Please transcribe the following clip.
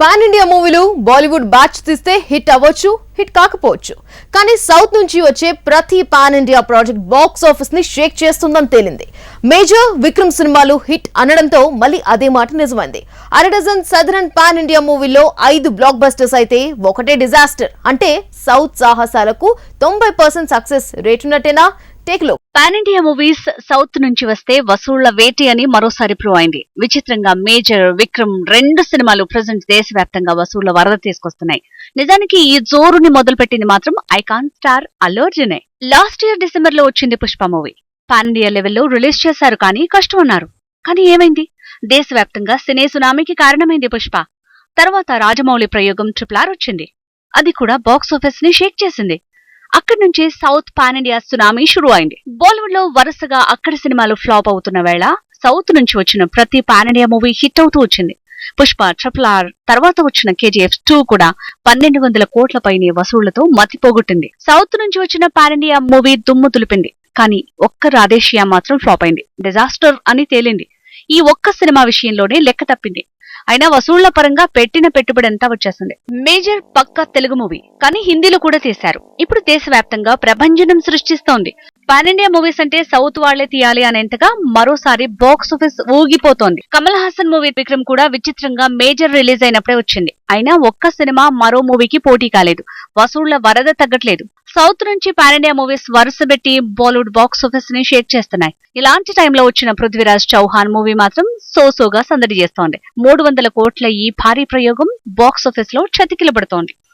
Pan India మూవీలు Bollywood batch తీస్తే hit అవ్వచ్చు హిట్ కాకపోవచ్చు. కానీ సౌత్ నుంచి వచ్చే ప్రతి పాన్ ఇండియా ప్రాజెక్ట్ బాక్స్ ఆఫీస్ని షేక్ చేస్తుందని తేలింది. మేజర్ విక్రమ్ సినిమాలు హిట్ అనడంతో మళ్ళీ అదే మాట నిజమైంది. అర డజన్ సదరన్ పాన్ ఇండియా మూవీలో ఐదు బ్లాక్ బస్టర్స్ అయితే ఒకటే డిజాస్టర్. అంటే సౌత్ సాహసాలకు తొంభై పర్సెంట్ సక్సెస్ రేట్ ఉన్నట్టేనా టేక్లో పాన్ ఇండియా మూవీస్ సౌత్ నుంచి వస్తే వసూళ్ళ వేటి అని మరోసారి ప్రూవ్ అయింది. విచిత్రంగా మేజర్ విక్రమ్ రెండు సినిమాలు ప్రజెంట్ దేశవ్యాప్తంగా వసూళ్ళ వరద తీసుకొస్తున్నాయి. నిజానికి ఈ జోరుని మొదలుపెట్టింది మాత్రం ఐకాన్ స్టార్ అల్లు అర్జునే. లాస్ట్ ఇయర్ డిసెంబర్లో వచ్చింది పుష్ప మూవీ. పాన్ ఇండియా లెవెల్లో రిలీజ్ చేశారు కానీ కష్టం అన్నారు కానీ ఏమైంది? దేశవ్యాప్తంగా సినే సునామీకి కారణమైంది పుష్ప. తర్వాత రాజమౌళి ప్రయోగం ట్రిపుల్ ఆర్ వచ్చింది. అది కూడా బాక్స్ ఆఫీస్ని షేక్ చేసింది. అక్కడి నుంచి సౌత్ పాన్ ఇండియా సునామీ షురు అయింది బాలీవుడ్లో వరుసగా అక్కడ సినిమాలు ఫ్లాప్ అవుతున్న వేళ సౌత్ నుంచి వచ్చిన ప్రతి పాన్ ఇండియా మూవీ హిట్ అవుతూ వచ్చింది. పుష్ప ట్రిపుల్ ఆర్ తర్వాత వచ్చిన కేజీఎఫ్ టూ కూడా పన్నెండు వందల కోట్ల పైనే వసూళ్ళతో మతిపోగొట్టింది. సౌత్ నుంచి వచ్చిన పాన్ ఇండియా మూవీ దుమ్ము దులిపింది. కానీ ఒక్క రాధేషియా మాత్రం ఫ్లాప్ అయింది. డిజాస్టర్ అని తేలింది. ఈ ఒక్క సినిమా విషయంలోనే లెక్క తప్పింది. అయినా వసూళ్ళ పరంగా పెట్టిన పెట్టుబడి అంతా వచ్చేసింది మేజర్ పక్క తెలుగు మూవీ. కానీ హిందీలో కూడా తీశారు. ఇప్పుడు దేశవ్యాప్తంగా ప్రభంజనం సృష్టిస్తోంది. పాన్ ఇండియా మూవీస్ అంటే సౌత్ వాళ్ళే తీయాలి అనేంతగా మరోసారి బాక్స్ ఆఫీస్ ఊగిపోతోంది. కమల్ హాసన్ మూవీ విక్రమ్ కూడా విచిత్రంగా మేజర్ రిలీజ్ అయినప్పుడే వచ్చింది. అయినా ఒక్క సినిమా మరో మూవీకి పోటీ కాలేదు. వసూళ్ళ వరద తగ్గట్లేదు. సౌత్ నుంచి పాన్ ఇండియా మూవీస్ వరుసబెట్టి బాలీవుడ్ బాక్స్ ఆఫీస్ని షేక్ చేస్తున్నాయి. ఇలాంటి టైంలో వచ్చిన పృథ్వీరాజ్ చౌహాన్ మూవీ మాత్రం సోసోగా సందడి చేస్తోంది. మూడు వందల కోట్ల ఈ భారీ ప్రయోగం బాక్స్ ఆఫీస్లో చతికిలబడుతోంది.